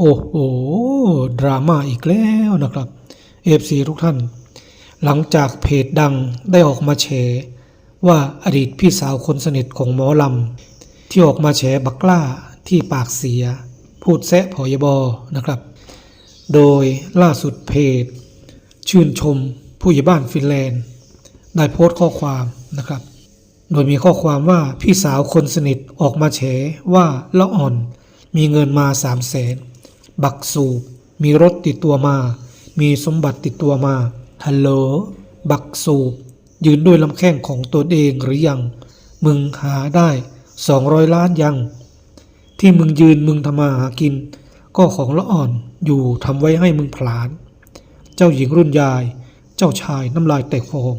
โอ้โห ดราม่าอีกแล้วนะครับเอฟซีทุกท่าน หลังจากเพจดังได้ออกมาแฉว่าอดีตพี่สาวคนสนิทของหมอลำ ที่ออกมาแฉบักล้าที่ปากเสีย พูดแซะพอยบอนะครับ โดยล่าสุดเพจ ชื่นชมผู้ใหญ่บ้านฟินแลนด์ ได้โพสต์ข้อความนะครับ โดยมีข้อความว่าพี่สาวคนสนิทออกมาแฉว่าละอ่อนมีเงินมาสามแสน บักสูบมีรถติดตัวมา มีสมบัติติดตัวมา ฮัลโหล บักสูบยืนด้วยลำแข้งของตัวเองหรือยัง มึงหาได้สองร้อยล้านยัง ที่มึงยืนมึงทำมาหากิน ก็ของละอ่อนอยู่ทำไว้ให้มึงผลาญเจ้าหญิงรุ่นยาย เจ้าชายน้ำลายแตกฟอง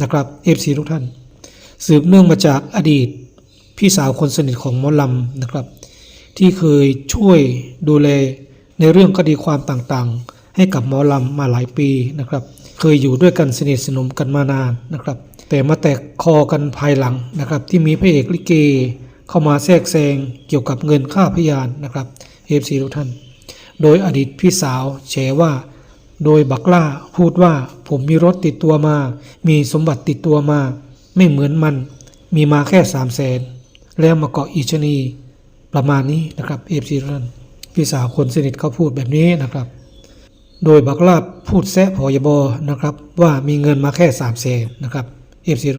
นะครับเอฟซีทุกท่าน สืบเนื่องมาจากอดีต พี่สาวคนสนิทของมอลำนะครับ ที่เคยช่วยดูแล ในเรื่องคดีความต่างๆ ให้กับหมอลำมาหลายปีนะครับ เคยอยู่ด้วยกันสนิทสนมกันมานานนะครับ แต่มาแตกคอกันภายหลังนะครับ ที่มีพระเอกลิเก เข้ามาแทรกแซงเกี่ยวกับเงินค่าพยานนะครับเอฟซีทุกท่าน โดยอดีตพี่สาวแฉว่า โดยบักล่าพูดว่าผมมีรถติดตัวมา มีสมบัติติดตัวมา ไม่เหมือนมัน มีมาแค่สามแสนแล้วมาเกาะอีชนีประมาณนี้นะครับเอฟซีท่าน พี่สาวคนสนิทเขาพูดแบบนี้นะครับ โดยบักลาบพูดแซะพอยบอนะครับ ว่ามีเงินมาแค่สามเซนนะครับเอฟซี